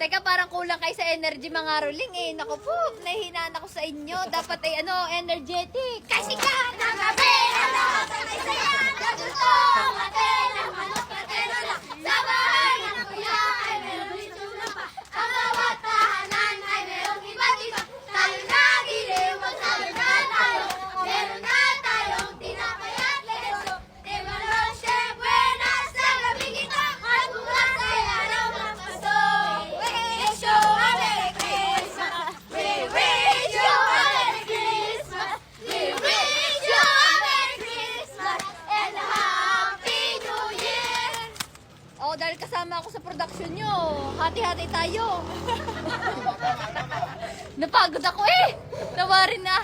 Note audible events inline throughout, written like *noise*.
Teka, parang kulang kayo sa energy mga ruling eh. Naku po, nahihinaan ako sa inyo. Dapat ay ano, energetic. Kasi ka ng gabi, ano, kasaysayan, kagusto, matin, ang manok, ako sa production nyo, hati-hati tayo. *laughs* Napagod ako eh. Nawarin na.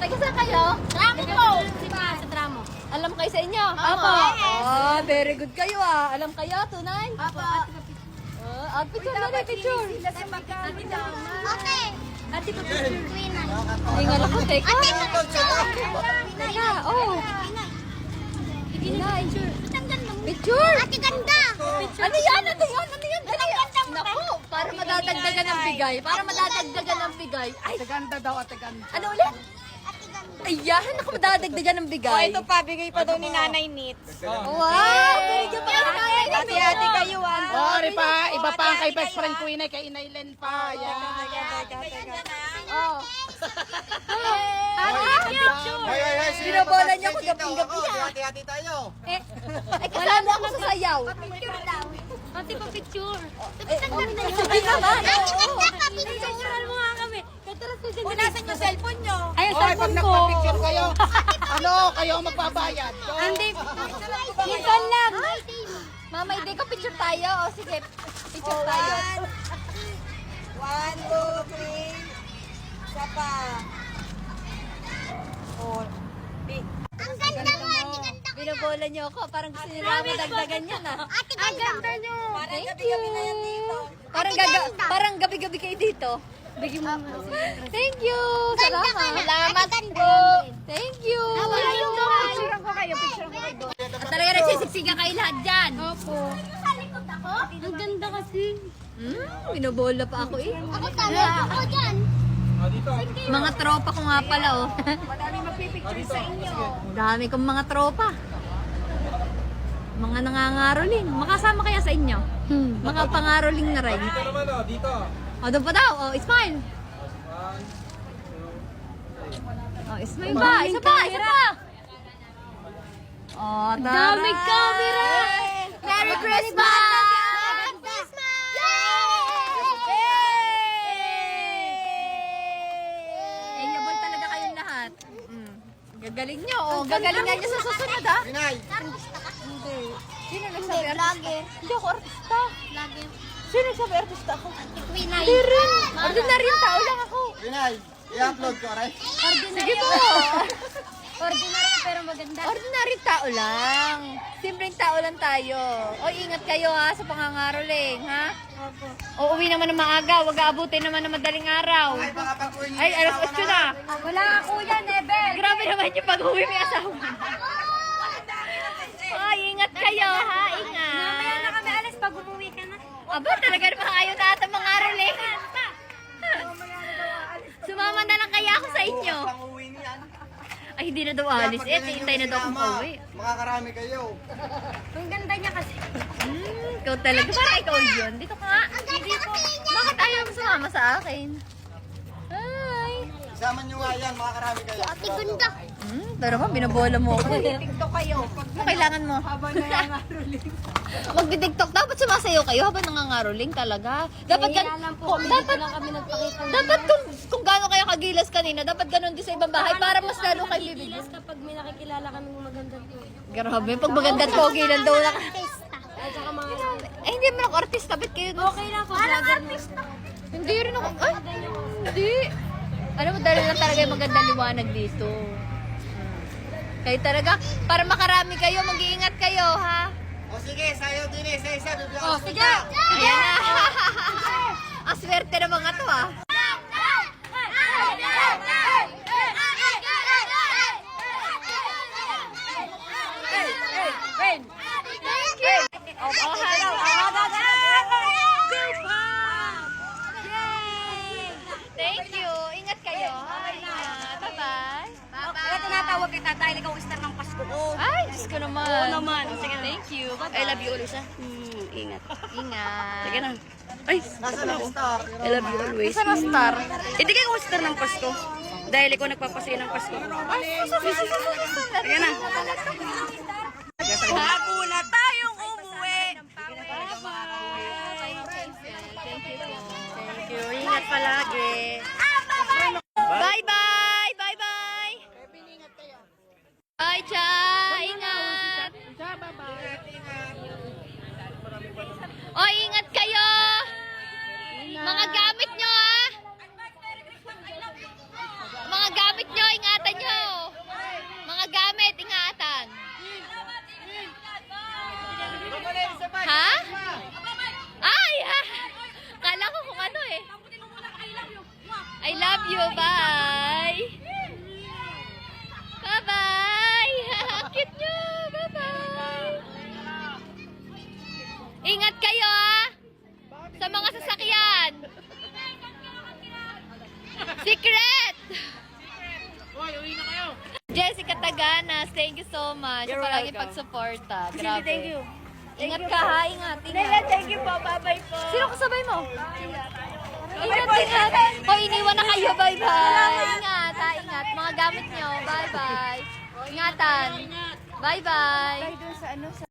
Taga saan kayo? Tramo po. Sa tramo. Alam kayo sa inyo? Apo. Ah, very good kayo ah. Alam kayo, tunay? Apo. Ah, picture na rin, picture. Okay. Ate pa picture. Hindi nga lang ko, teka. Teka, oh. Inay. Picture. Ate ganda. Ano yan? Ano yan? Ano yan? Ano yan? Naku, para madadagdagan ng bigay. Para madadagdagan ng bigay. Ay, Ganda daw, ate ganda. ano ulit? Ayan, naku, madadagdagan ng bigay. Ito pa, bigay pa daw ni Nanay Nits. Wow! Binigyan pa kayo nanay ni Ate-ate kayo ah. Oh, ari pa, iba pa ang kay best friend ko inay, kay Inaylen pa. Yan. Oh. Ay, ay, ay, sino Binabola ba? niyo ako, Sige, dito gaping-gabi ako, ah. Hati-hati tayo. Eh, ay, kasama ako sa sayaw. Ate pa picture. Eh, oh, Sige naman. Oo. Picturean mo nga kami. O, nasan yung cellphone nyo? Ay, yung Oy, pag cellphone ko. nagpa-picture kayo, ano, kayo ang magbabayad. So, Hindi. Minsan lang. Mama, hindi ko picture tayo. O, sige, picture tayo. One, two, three. Isa pa. Oh. Di- Ang ganda mo, ate ganda. Binabola niyo ako. Parang gusto niyo namin dagdagan yan ah. Ate ganda. niyo. Parang gabi-gabi na yan dito. Parang gaga, parang gabi-gabi kayo dito. Bigyan mo Thank you. Ganda ka Salamat. na. Salamat po. Thank you. yung Picturean ko kayo. Picturean ko kayo doon. Talaga nagsisiksiga kayo lahat dyan. Opo. Ang ganda kasi. Hmm, binabola pa ako eh. Ako tama. Ako dyan. Mga tropa ko nga pala oh. Madami magpipicture sa inyo. Dami kong mga tropa. Mga nangangaroling. Makasama kaya sa inyo? Mga pangaroling na rin. Dito naman, oh, dito. O, doon pa daw. O, smile. O, smile ba? Isa pa, isa pa. O, tara. Dami camera. Merry Christmas! Eh, yabol talaga kayong lahat. Mm. Gagaling nyo. O, gagalingan nyo sa susunod, ha? Inay. Hindi. Sino nagsabi artista? Hindi ako artista. Sino nagsabi artista ako? Hindi rin. Ordinaryong tao lang ako. Inay, i-upload ko, aray. Sige po. Ordinary pero maganda. Ordinaryong tao lang. Simpleng tao lang tayo. O, ingat kayo ha sa pangangaroling, ha? Opo. O, uwi naman ng maaga. Huwag aabutin naman ng madaling araw. Ay, baka pag uwi niyo, Ay, alas kasama 8 na. Wala ako yan, Ebel. Grabe naman yung pag-uwi may asawa. Ay, ingat kayo, ha? Ingat. Mamaya na kami alis pag umuwi ka na. Aba, talaga naman ayaw na ata mga aroling. Sumama na lang kaya ako sa inyo. Ay, hindi na daw alis. Eh, hintay na daw akong pauwi. Makakarami kayo. Ang ganda niya kasi. Hmm, ikaw talaga. Parang ikaw yun. Dito ka nga. Bakit ayaw mo sumama sa akin? Hi. Isama niyo nga yan, makakarami kayo. Ate ganda. Hmm, pero ba, binabola mo ako. TikTok kayo. Ano kailangan mo? Habang nangangaroling. Magdi-tiktok. Dapat sumasayo kayo habang nangangaroling talaga. Dapat gan... Kung, dapat, kami nagpakita. dapat kung, kung gaano kayo kagilas kanina, dapat ganun din sa ibang bahay para mas lalo kayo bibigyan. kapag may nakikilala kami magandang Grabe, pag maganda at pogi lang daw lang. At saka mga... Eh, hindi mo ako artista, ba't kayo? Okay lang po, vlogger artista. Hindi rin ako, ay, hindi. Alam mo, dahil lang talaga yung maganda liwanag dito. Kayo talaga, para makarami kayo, mag-iingat kayo, ha? O sige, sayo din eh, sa isa, bibigyan Oh, ko sige. Ayan *laughs* na. Aswerte ng mga to, ah. na dahil ikaw ang star ng Pasko ko. Ay, Diyos ko naman. Oo naman. Oh, sige, thank you. Bye-bye. I love you always, ha? Mm, ingat. Ingat. Sige na. Ay, nasa ano na star. I love you always. Nasa na star? Eh, Hindi kayo ang star ng Pasko. Dahil ikaw nagpapasaya ng Pasko. Ay, sige na. O, ingat kayo! Mga gamit nyo, ah! Mga gamit nyo, ingatan nyo! Mga gamit, ingatan! Ha? Ay! Ha? Kala ko kung ano eh. I love you. Bye. Secret. Jessica Taganas, thank you so much. You're Palagi welcome. pagsuporta. Grabe. Thank you. Ingat ka ha, ingat. ingat. thank you po. Bye-bye po. Sino kasabay mo? Ingat, ingat. O, iniwan na kayo. Bye-bye. Ingat, ha, ingat. Mga gamit nyo. Bye-bye. Ingatan. Bye-bye.